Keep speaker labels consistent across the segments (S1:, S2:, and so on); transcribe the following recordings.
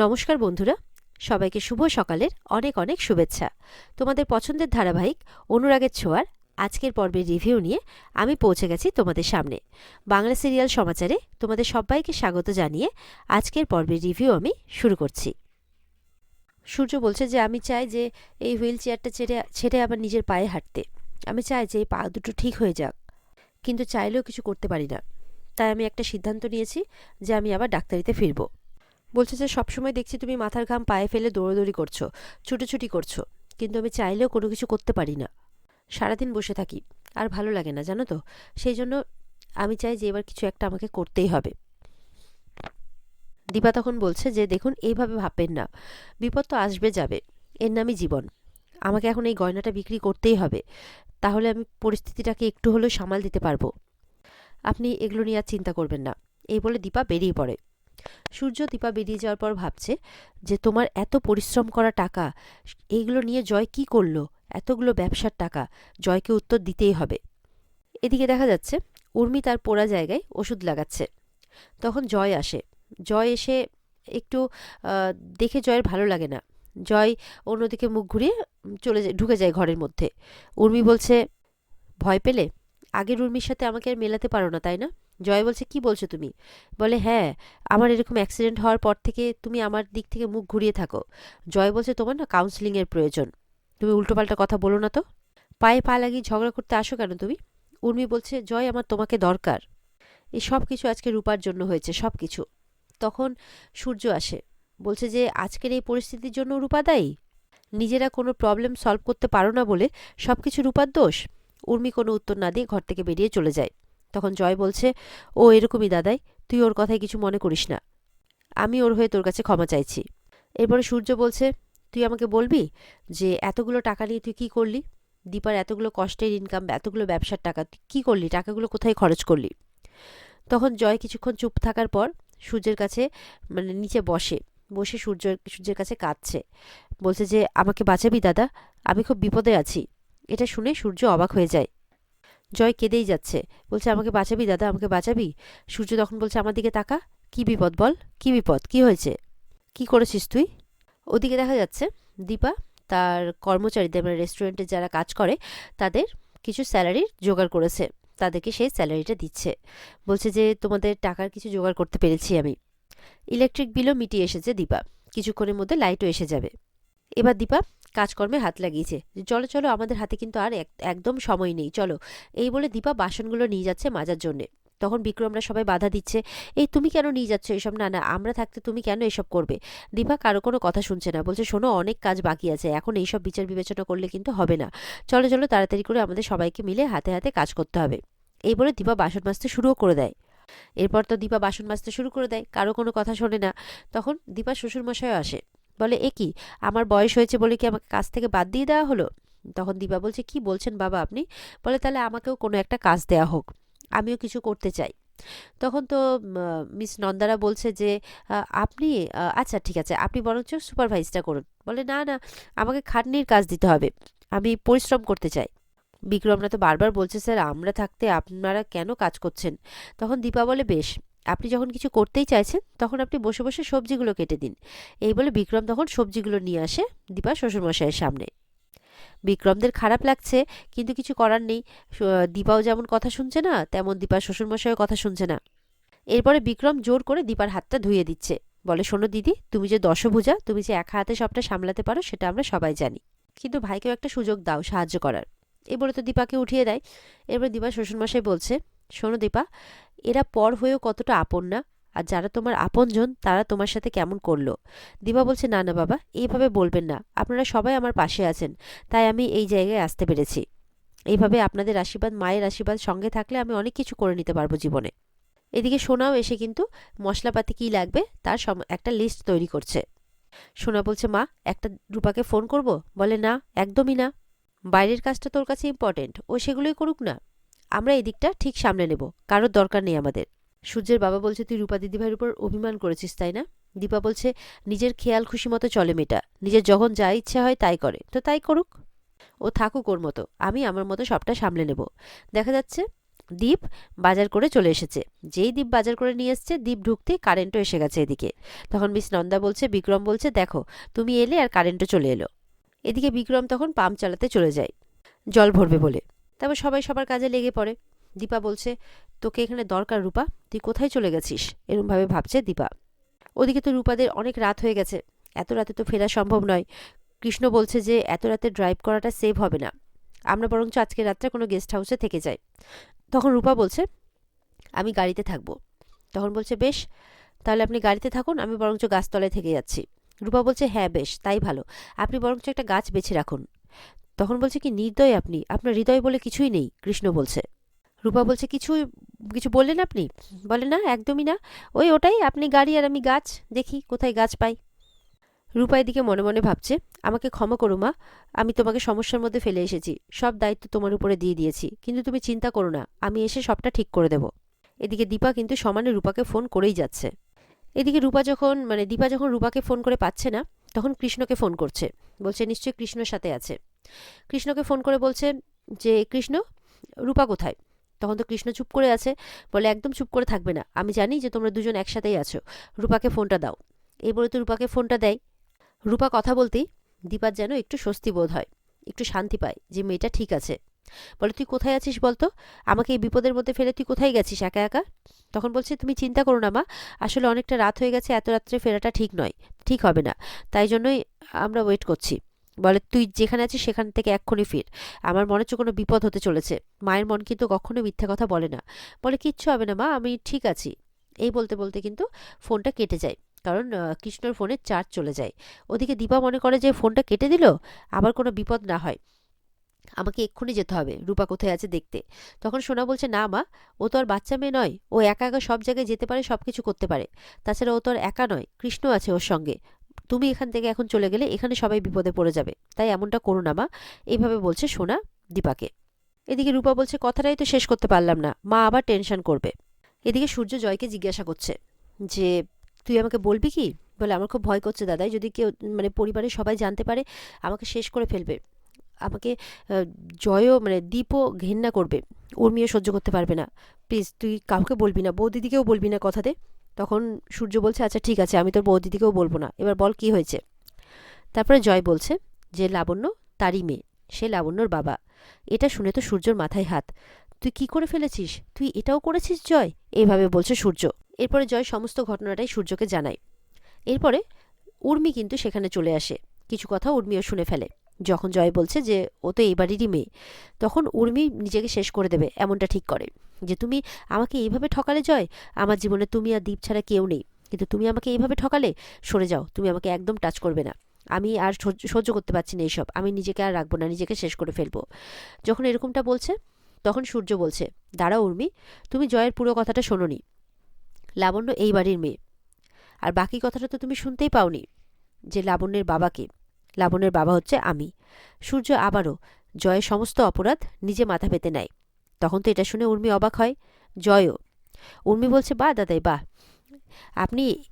S1: নমস্কার বন্ধুরা, সবাইকে শুভ সকালের অনেক অনেক শুভেচ্ছা। তোমাদের পছন্দের ধারাবাহিক অনুরাগের ছোঁয়ার আজকের পর্বের রিভিউ নিয়ে আমি পৌঁছে গেছি তোমাদের সামনে। বাংলা সিরিয়াল সমাচারে তোমাদের সবাইকে স্বাগত জানিয়ে আজকের পর্বের রিভিউ আমি শুরু করছি। সূর্য বলছে যে, আমি চাই যে এই হুইল চেয়ারটা ছেড়ে ছেড়ে আবার নিজের পায়ে হাঁটতে। আমি চাই যে এই পা দুটো ঠিক হয়ে যাক। কিন্তু চাইলেও কিছু করতে পারি না। তাই আমি একটা সিদ্ধান্ত নিয়েছি যে আমি আবার ডাক্তারিতে ফিরবো। বলছে যে, সবসময় দেখছি তুমি মাথার ঘাম পায়ে ফেলে দৌড়াদৌড়ি করছ, ছুটোছুটি করছ, কিন্তু আমি চাইলেও কোনো কিছু করতে পারি না। সারাদিন বসে থাকি, আর ভালো লাগে না, জানো তো? সেই জন্য আমি চাই যে, এবার কিছু একটা আমাকে করতেই হবে। দীপা তখন বলছে যে, দেখুন, এইভাবে ভাববেন না। বিপদ তো আসবে যাবে। এর নামই জীবন। আমাকে এখন এই গয়নাটা বিক্রি করতেই হবে। তাহলে আমি পরিস্থিতিটাকে একটু হলেও সামাল দিতে পারব। আপনি এগুলো নিয়ে আর চিন্তা করবেন না। এই বলে দীপা বেরিয়ে পড়ে। সূর্য দীপা বেরিয়ে যাওয়ার পর ভাবছে যে তোমার এত পরিশ্রম করা টাকা, এইগুলো নিয়ে জয় কি করল? এতগুলো ব্যবসার টাকা, জয়কে উত্তর দিতেই হবে। এদিকে দেখা যাচ্ছে উর্মি তার পোড়া জায়গায় ওষুধ লাগাচ্ছে। তখন জয় আসে। জয় এসে একটু দেখে জয়ের ভালো লাগে না। জয় অন্যদিকে মুখ ঘুরিয়ে চলে যায়, ঢুকে যায় ঘরের মধ্যে। উর্মি বলছে, ভয় পেলে? আগের উর্মির সাথে আমাকে আর মেলাতে পারো না, তাই না? জয় বলছে, কি বলছো তুমি? বলে হ্যাঁ আমার এরকম অ্যাক্সিডেন্ট হওয়ার পর থেকে তুমি আমার দিক থেকে মুখ ঘুরিয়ে থাকো। জয় বলছে, তোমার না কাউন্সিলিংয়ের প্রয়োজন। তুমি উল্টোপাল্টা কথা বলো না তো। পায়ে পা লাগিয়ে ঝগড়া করতে আসো কেন তুমি? উর্মি বলছে, জয় আমার তোমাকে দরকার। এই সব কিছু আজকে রূপার জন্য হয়েছে, সব কিছু। তখন সূর্য আসে, বলছে যে, আজকের এই পরিস্থিতির জন্য রূপা দায়ী? নিজেরা কোনো প্রবলেম সলভ করতে পারো না বলে সব কিছু রূপার দোষ? উর্মি কোনো উত্তর না দিয়ে ঘর থেকে বেরিয়ে চলে যায়। তখন জয় বলছে, ও এরকমই দাদাই, তুই ওর কথায় কিছু মনে করিস না। আমি ওর হয়ে তোর কাছে ক্ষমা চাইছি। এরপরে সূর্য বলছে, তুই আমাকে বলবি যে এতগুলো টাকা নিয়ে তুই কি করলি? দীপার এতগুলো কষ্টের ইনকাম এতগুলো ব্যবসার টাকা, তুই কী করলি? টাকাগুলো কোথায় খরচ করলি? তখন জয় কিছুক্ষণ চুপ থাকার পর সূর্যের কাছে মানে নিচে বসে বসে সূর্য, সূর্যের কাছে কাঁদছে। বলছে যে, আমাকে বাঁচাবি দাদা, আমি খুব বিপদে আছি। এটা শুনে সূর্য অবাক হয়ে যায়। জয় কেঁদেই যাচ্ছে। বলছে, আমাকে বাঁচাবি দাদা, আমাকে বাঁচাবি? সূর্য তখন বলছে, আমার দিকে তাকা। কি বিপদ বল? কি বিপদ? কি হয়েছে? কি করেছিস তুই? ওদিকে দেখা যাচ্ছে, দীপা তার কর্মচারীদের মানে রেস্টুরেন্টে যারা কাজ করে, তাদের কিছু স্যালারির জোগাড় করেছে। তাদেরকে সেই স্যালারিটা দিচ্ছে। বলছে যে, তোমাদের টাকার কিছু জোগাড় করতে পেরেছি আমি। ইলেকট্রিক বিলও মিটিয়ে এসেছে দীপা। কিছুক্ষণের মধ্যে লাইটও এসে যাবে। এবার দীপা কাজকর্মে হাত লাগিয়েছে। যে চলো চলো, আমাদের হাতে কিন্তু আর এক- একদম সময় নেই, চলো। এই বলে দীপা বাসনগুলো নিয়ে যাচ্ছে মাজার জন্যে। তখন বিক্রমরা সবাই বাধা দিচ্ছে, এই তুমি কেন নিয়ে যাচ্ছ এসব? না না, আমরা থাকতে তুমি কেন এসব করবে? দীপা কারও কোনো কথা শুনছে না, বলছে, শোনো, অনেক কাজ বাকি আছে, এখন এইসব বিচার বিবেচনা করলে কিন্তু হবে না। চলো চলো, তাড়াতাড়ি করে আমাদের সবাইকে মিলে হাতে হাতে কাজ করতে হবে। এই বলে দীপা বাসন মাজতে শুরুও করে দেয়। এরপর তো দীপা বাসন মাজতে শুরু করে দেয়, কারও কোনো কথা শোনে না। তখন দীপা শ্বশুরমশাইও আসে। বলে, এ কি, আমার বয়স হয়েছে বলে কি আমাকে কাজ থেকে বাদ দিয়ে দেওয়া হলো? তখন দীপা বলছে, কি বলছেন বাবা আপনি? বলে, তাহলে আমাকেও কোনো একটা কাজ দেয়া হোক, আমিও কিছু করতে চাই। তখন তো মিস নন্দারা বলছে যে আপনি আচ্ছা ঠিক আছে, আপনি বরঞ্চ সুপারভাইজটা করুন। বলে, না না, আমাকে খাটনির কাজ দিতে হবে, আমি পরিশ্রম করতে চাই। বিক্রমরা তো বারবার বলছে, স্যার, আমরা থাকতে আপনারা কেন কাজ করছেন? তখন দীপা বলে, বেশ আপনি যখন কিছু করতেই চাইছেন, তখন আপনি বসে বসে সবজিগুলো কেটে দিন। এই বলে বিক্রম তখন সবজিগুলো নিয়ে আসে দীপা শ্বশুরমশাইয়ের সামনে। বিক্রমদের খারাপ লাগছে, কিন্তু কিছু করার নেই। দীপাও যেমন কথা শুনছে না, তেমন দীপার শ্বশুরমশাইও কথা শুনছে না। এরপরে বিক্রম জোর করে দীপার হাতটা ধুয়ে দিচ্ছে। বলে, শোনো দিদি, তুমি যে দশভুজা, তুমি যে একা হাতে সবটা সামলাতে পারো, সেটা আমরা সবাই জানি। কিন্তু ভাইকেও একটা সুযোগ দাও সাহায্য করার। এই বলে তো দীপাকে উঠিয়ে দেয়। এরপরে দীপা শ্বশুরমশাই বলছে শোনো দীপা, এরা পর হয়েও কতটা আপন না? আর যারা তোমার আপনজন, তারা তোমার সাথে কেমন করল? দীপা বলছে, না না, বাবা, এইভাবে বলবেন না। আপনারা সবাই আমার পাশে আছেন, তাই আমি এই জায়গায় আসতে পেরেছি। এইভাবে আপনাদের আশীর্বাদ, মায়ের আশীর্বাদ সঙ্গে থাকলে আমি অনেক কিছু করে নিতে পারব জীবনে। এদিকে সোনাও এসে কিন্তু মশলাপাতি কী লাগবে, তার একটা লিস্ট তৈরি করছে। সোনা বলছে, মা, একটা রূপাকে ফোন করব? বলে, না, একদমই না। বাইরের কাজটা তোর কাছে ইম্পর্টেন্ট ও সেগুলোই করুক না। আমরা এই দিকটা ঠিক সামলে নেব কারোর দরকার নেই আমাদের। সূর্যের বাবা বলছে, তুই রূপা দিদিভাইয়ের উপর অভিমান করেছিস, তাই না? দীপা বলছে, নিজের খেয়াল খুশি মতো চলে মেয়েটা, নিজের যখন যা ইচ্ছে হয় তাই করে, তো তাই করুক। ও থাকুক ওর মতো, আমি আমার মতো সবটা সামলে নেব। দেখা যাচ্ছে, দীপ বাজার করে চলে এসেছে। যেই দীপ বাজার করে নিয়ে এসছে, দীপ ঢুকতে কারেন্টও এসে গেছে এদিকে। তখন মিস নন্দা বলছে, বিক্রম বলছে, দেখো, তুমি এলে আর কারেন্টও চলে এলো। এদিকে বিক্রম তখন পাম্প চালাতে চলে যায়, জল ভরবে বলে। তারপর সবাই সবার কাজে লেগে পড়ে। দীপা বলছে, তোকে এখানে দরকার রূপা, তুই কোথায় চলে গেছিস? এরমভাবে ভাবছে দীপা। ওদিকে তো রূপাদের অনেক রাত হয়ে গেছে। এত রাতে তো ফেরা সম্ভব নয়। কৃষ্ণ বলছে যে, এত রাতে ড্রাইভ করাটা সেভ হবে না। আমরা বরঞ্চ আজকে রাতটা কোনো গেস্ট হাউসে থেকে যাই। তখন রূপা বলছে, আমি গাড়িতে থাকব। তখন বলছে, বেশ, তাহলে আপনি গাড়িতে থাকুন, আমি বরঞ্চ গাছতলায় থেকে যাচ্ছি। রূপা বলছে হ্যাঁ বেশ, তাই ভালো। আপনি বরঞ্চ একটা গাছ বেছে রাখুন। তখন বলছে কি, নির্দয় আপনি। আপনার হৃদয় বলে কিছুই নেই। কৃষ্ণ বলছে। রূপা বলছে কিছু কিছু বললেন আপনি? বলে, না, একদমই না। ওই ওটাই, আপনি গাড়ি আর আমি গাছ, দেখি কোথায় গাছ পাই। রূপা এদিকে মনে মনে ভাবছে, আমাকে ক্ষমা করো মা, আমি তোমাকে সমস্যার মধ্যে ফেলে এসেছি। সব দায়িত্ব তোমার উপরে দিয়ে দিয়েছি। কিন্তু তুমি চিন্তা করো না, আমি এসে সবটা ঠিক করে দেব। এদিকে দীপা কিন্তু সমানে রূপাকে ফোন করেই যাচ্ছে। এদিকে রূপা যখন মানে দীপা যখন রূপাকে ফোন করে পাচ্ছে না, তখন কৃষ্ণকে ফোন করছে। বলছে, নিশ্চয়ই কৃষ্ণর সাথে আছে। কৃষ্ণকে ফোন করে বলছে যে, কৃষ্ণ, রূপা কোথায়? তখন তো কৃষ্ণ চুপ করে আছে, বলে, একদম চুপ করে থাকবে না। আমি জানি যে তোমরা দুজন একসাথেই আছো। রূপাকে ফোনটা দাও। এই বলে তো রূপাকে ফোনটা দেয়। রূপা কথা বলতেই দীপার যেন একটু স্বস্তি বোধ হয়, একটু শান্তি পায় যে, মেয়েটা ঠিক আছে। বলে, তুই কোথায় আছিস বলতো? আমাকে এই বিপদের মধ্যে ফেলে তুই কোথায় গেছিস, একা একা? তখন বলছে, তুমি চিন্তা করো না মা, আসলে অনেকটা রাত হয়ে গেছে, এত রাত্রে ফেরাটা ঠিক নয়, ঠিক হবে না। তাই জন্যই আমরা ওয়েট করছি। বলে, তুই যেখানে আছিস সেখান থেকে এক্ষুনি ফির। আমার মনে হচ্ছে কোনো বিপদ হতে চলেছে। মায়ের মন কিন্তু কখনো মিথ্যা কথা বলে না। বলে, কিচ্ছু হবে না মা, আমি ঠিক আছি। এই বলতে বলতে কিন্তু ফোনটা কেটে যায়। কারণ কৃষ্ণর ফোনে চার্জ চলে যায়। ওদিকে দীপা মনে করে যে ফোনটা কেটে দিল, আবার কোনো বিপদ না হয়। আমাকে এক্ষুনি যেতে হবে, রূপা কোথায় আছে দেখতে। তখন সোনা বলছে, না মা, ও তো আর বাচ্চা মেয়ে নয়। ও একা একা সব জায়গায় যেতে পারে সব কিছু করতে পারে। তাছাড়া ও তো আর একা নয়, কৃষ্ণ আছে ওর সঙ্গে। তুমি এখান থেকে এখন চলে গেলে এখানে সবাই বিপদে পড়ে যাবে। তাই এমনটা করো না মা। এইভাবে বলছে সোনা দীপাকে। এদিকে রূপা বলছে, কথাটাই তো শেষ করতে পারলাম না। মা আবার টেনশন করবে। এদিকে সূর্য জয়কে জিজ্ঞাসা করছে যে, তুই আমাকে বলবি কি? বলে, আমার খুব ভয় করছে দাদাই। যদি কেউ মানে পরিবারের সবাই জানতে পারে, আমাকে শেষ করে ফেলবে। আমাকে জয়ও মানে দীপও ঘেন্না করবে। উর্মিও সহ্য করতে পারবে না। প্লিজ, তুই কাউকে বলবি না। বৌদিদিকেও বলবি না কথাতে। তখন সূর্য বলছে আচ্ছা ঠিক আছে, আমি তোর বৌদিদিকেও বলব না। এবার বল কি হয়েছে? তারপরে জয় বলছে যে, লাবণ্য তারই মেয়ে, সে লাবণ্যর বাবা। এটা শুনে তো সূর্যর মাথায় হাত। তুই কি করে ফেলেছিস? তুই এটাও করেছিস, জয়? এইভাবে বলছে সূর্য। এরপরে জয় সমস্ত ঘটনাটাই সূর্যকে জানায়। এরপরে উর্মি কিন্তু সেখানে চলে আসে। কিছু কথা উর্মিও শুনে ফেলে। যখন জয় বলছে যে, ও তো এই বাড়িরই মেয়ে। তখন উর্মি নিজেকে শেষ করে দেবে, এমনটা ঠিক করে যে, তুমি আমাকে এইভাবে ঠকালে জয়? আমার জীবনে তুমি আর দ্বীপ ছাড়া কেউ নেই। কিন্তু তুমি আমাকে এইভাবে ঠকালে? সরে যাও, তুমি আমাকে একদম টাচ করবে না। আমি আর সহ্য করতে পারছি না এইসব। আমি নিজেকে আর রাখব না, নিজেকে শেষ করে ফেলব। যখন এরকমটা বলছে, তখন সূর্য বলছে দাঁড়া উর্মি, তুমি জয়ের পুরো কথাটা শোনোনি। লাবণ্য এই বাড়ির মেয়ে। আর বাকি কথাটা তো তুমি শুনতেই পাওনি যে, লাবণ্যের বাবাকে। লাবণ্যের বাবা হচ্ছে আমি। সূর্য আবারও জয়ের সমস্ত অপরাধ নিজে মাথা পেতে নেয়। তখন তো এটা শুনে উর্মি অবাক হয়। জয়ও। উর্মি বলছে বা দাদাই বা আপনি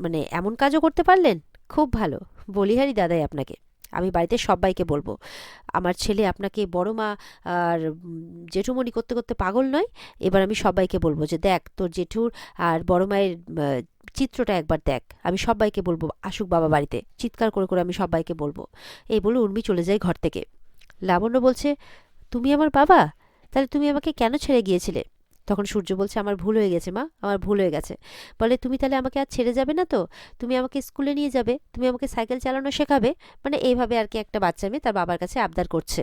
S1: মানে এমন কাজও করতে পারলেন? খুব ভালো। বলিহারি দাদাই আপনাকে। আমি বাড়িতে সবাইকে বলব। আমার ছেলে আপনাকে বড় মা আর জেঠুমণি করতে করতে পাগল নয়। এবার আমি সবাইকে বলব যে দেখ তোর জেঠুর আর বড় মায়ের চিত্রটা একবার দেখ। আমি সবাইকে বলব আসুক বাবা বাড়িতে। চিৎকার করে করে আমি সবাইকে বলব। এই বলে উর্মি চলে যায় ঘর থেকে। লাবণ্য বলছে, তুমি আমার বাবা? তাহলে তুমি আমাকে কেন ছেড়ে গিয়েছিলে? তখন সূর্য বলছে, আমার ভুল হয়ে গেছে, মা, আমার ভুল হয়ে গেছে। বলে, তুমি তাহলে আমাকে আর ছেড়ে যাবে না তো? তুমি আমাকে স্কুলে নিয়ে যাবে, তুমি আমাকে সাইকেল চালানো শেখাবে? মানে এইভাবে আর কি একটা বাচ্চা মেয়ে তার বাবার কাছে আবদার করছে।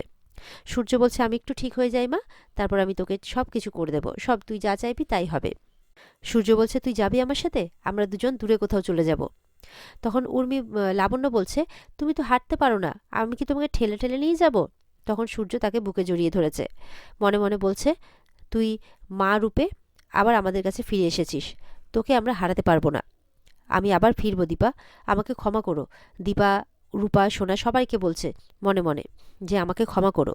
S1: সূর্য বলছে, আমি একটু ঠিক হয়ে যাই, মা, তারপর আমি তোকে সব কিছু করে দেবো, সব তুই যা চাইবি তাই হবে। সূর্য বলছে, তুই যাবি আমার সাথে? আমরা দুজন দূরে কোথাও চলে যাব। তখন উর্মি লাবণ্য বলছে, তুমি তো হাঁটতে পারো না, আমি কি তোমাকে ঠেলে ঠেলে নিয়ে যাব? তখন সূর্য তাকে বুকে জড়িয়ে ধরেছে। মনে মনে বলছে তুই মা রূপে আবার আমাদের কাছে ফিরে এসেছিস। তোকে আমরা হারাতে পারব না। আমি আবার ফিরবো, দীপা। আমাকে ক্ষমা করো। দীপা, রূপা, সোনা সবাইকে বলছে মনে মনে যে আমাকে ক্ষমা করো।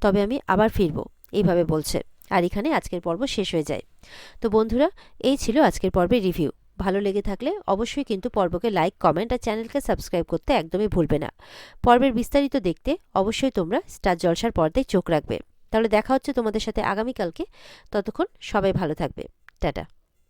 S1: তবে আমি আবার ফিরবো, এইভাবে বলছে। আর এখানে আজকের পর্ব শেষ হয়ে যায়। তো বন্ধুরা, এই ছিল আজকের পর্বের রিভিউ। ভালো লেগে থাকলে অবশ্যই কিন্তু পর্বকে লাইক, কমেন্ট আর চ্যানেলকে সাবস্ক্রাইব করতে একদমই ভুলবে না। পর্বের বিস্তারিত দেখতে অবশ্যই তোমরা স্টার জলসার পর্দায় চোখ রাখবে। তাহলে দেখা হচ্ছে তোমাদের সাথে আগামীকালকে। ততক্ষণ সবাই ভালো থাকবে। টাটা।